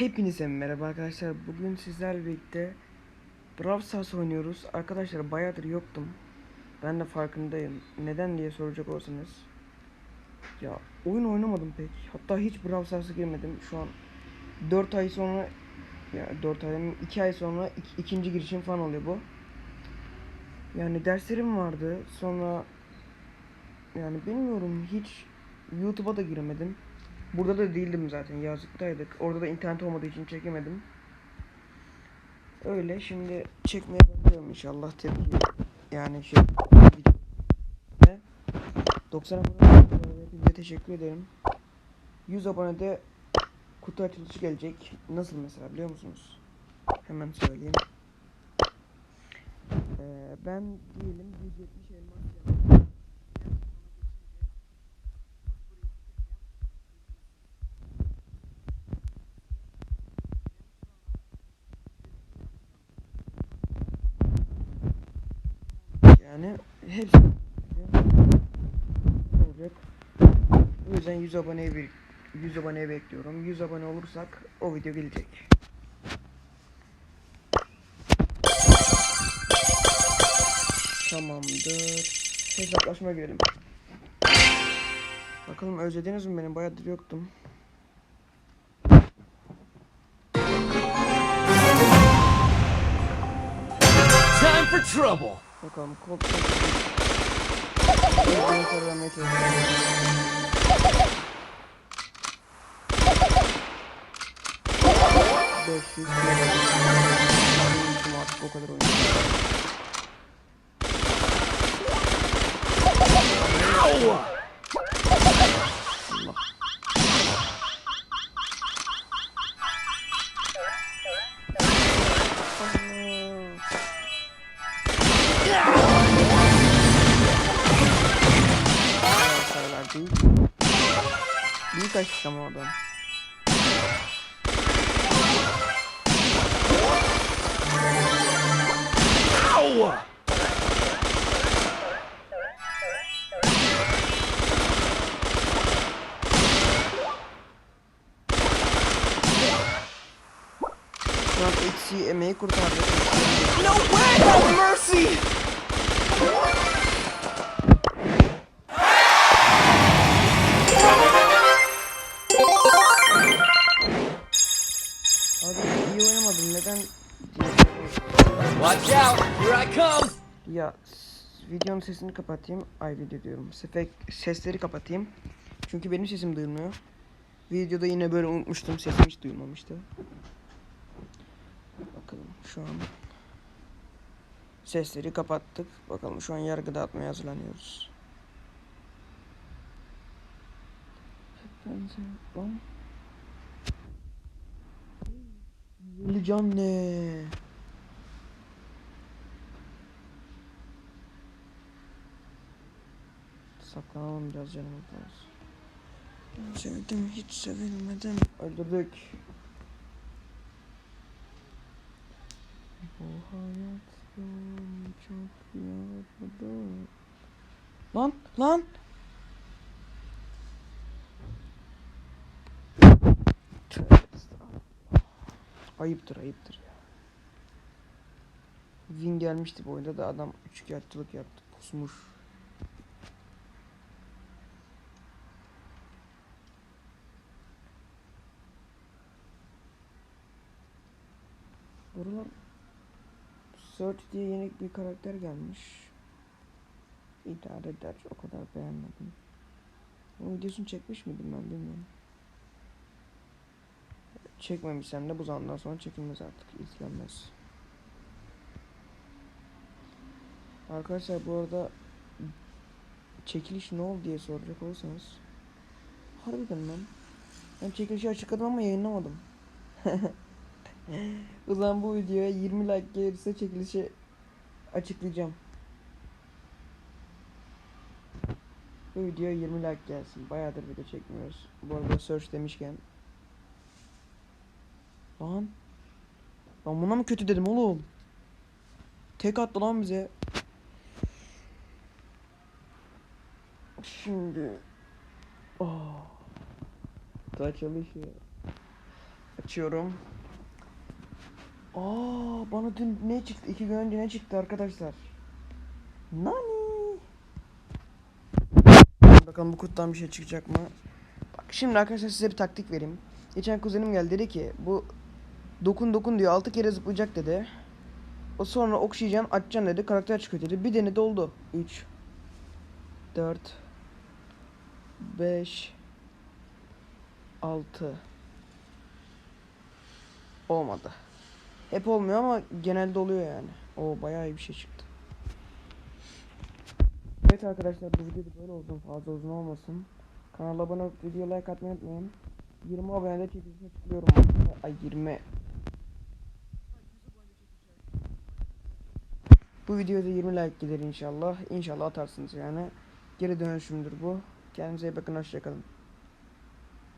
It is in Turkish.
Hepinize merhaba arkadaşlar. Bugün sizlerle birlikte Brawl Stars oynuyoruz. Arkadaşlar bayağıdır yoktum. Ben de farkındayım. Neden diye soracak olsanız. Ya oyun oynamadım pek. Hatta hiç Brawl Stars'a girmedim. Şu an 4 ay sonra ya 4 ay 2 ay sonra ik- ikinci girişim falan oluyor bu. Yani derslerim vardı. Sonra yani bilmiyorum hiç YouTube'a da giremedim. Burada da değildim zaten yazlıktaydık. Orada da internet olmadığı için çekemedim. Öyle şimdi çekmeye başlıyorum inşallah tepki. Yani şey Ve 90 abone hepinize teşekkür ederim. 100 abonede kutu açılışı gelecek. Nasıl mesela biliyor musunuz? Hemen söyleyeyim. Ee, ben diyelim 170 elmas yaptım. Yani hepsi olacak. O yüzden 100 aboneye bir 100 aboneye bekliyorum. 100 abone olursak o video gelecek. Tamamdır. Hesaplaşma girelim. Bakalım özlediniz mi beni? Bayağıdır yoktum. Time for trouble. Bakalım kod Özgürlüğü korumaya çalışıyorum. Beş yüz Açtık ama oradan. Şu an eksiği emeği kurtardı. No way! Have mercy! Watch out! Here I come! Ya videonun sesini kapatayım. Ay video diyorum. Sefek sesleri kapatayım. Çünkü benim sesim duyulmuyor. Videoda yine böyle unutmuştum. Sesim hiç duyulmamıştı. Bakalım şu an. Sesleri kapattık. Bakalım şu an yargı dağıtmaya hazırlanıyoruz. Hep can ne? Saklanalım biraz canımız lazım. Sevdim hiç sevilmedim. Öldürdük. Bu hayat çok yordu. Lan lan. Ayıptır ayıptır ya. Win gelmişti bu oyunda da adam üçkağıtçılık yaptı. Pusmuş. Buralar Search diye yeni bir karakter gelmiş. İdare eder. O kadar beğenmedim. Onun videosunu çekmiş miydim ben bilmiyorum. Çekmemişsem de bu zamandan sonra çekilmez artık. izlenmez. Arkadaşlar bu arada çekiliş ne oldu diye soracak olursanız harbiden lan ben çekilişi açıkladım ama yayınlamadım. Zaman bu videoya 20 like gelirse çekilişi açıklayacağım. Bu videoya 20 like gelsin. Bayağıdır video çekmiyoruz. Bu arada search demişken. Lan. Ben buna mı kötü dedim oğlum? Tek attı lan bize. Şimdi. Oh. Kaç çalışıyor. Açıyorum. Aa bana dün ne çıktı? İki gün önce ne çıktı arkadaşlar? Nani? Bakalım bu kutudan bir şey çıkacak mı? Bak şimdi arkadaşlar size bir taktik vereyim. Geçen kuzenim geldi dedi ki bu dokun dokun diyor 6 kere zıplayacak dedi. O sonra okşayacaksın açacaksın dedi karakter çıkıyor dedi. Bir denedi oldu. 3 4 5 6 Olmadı. Hep olmuyor ama genelde oluyor yani. O bayağı iyi bir şey çıktı. Evet arkadaşlar bu video böyle olsun fazla uzun olmasın. Kanala abone olup video like atmayı unutmayın. 20 abonede çekilişe çıkıyorum. Ay 20 Bu videoda 20 like gelir inşallah. İnşallah atarsınız yani. Geri dönüşümdür bu. Kendinize iyi bakın hoşçakalın.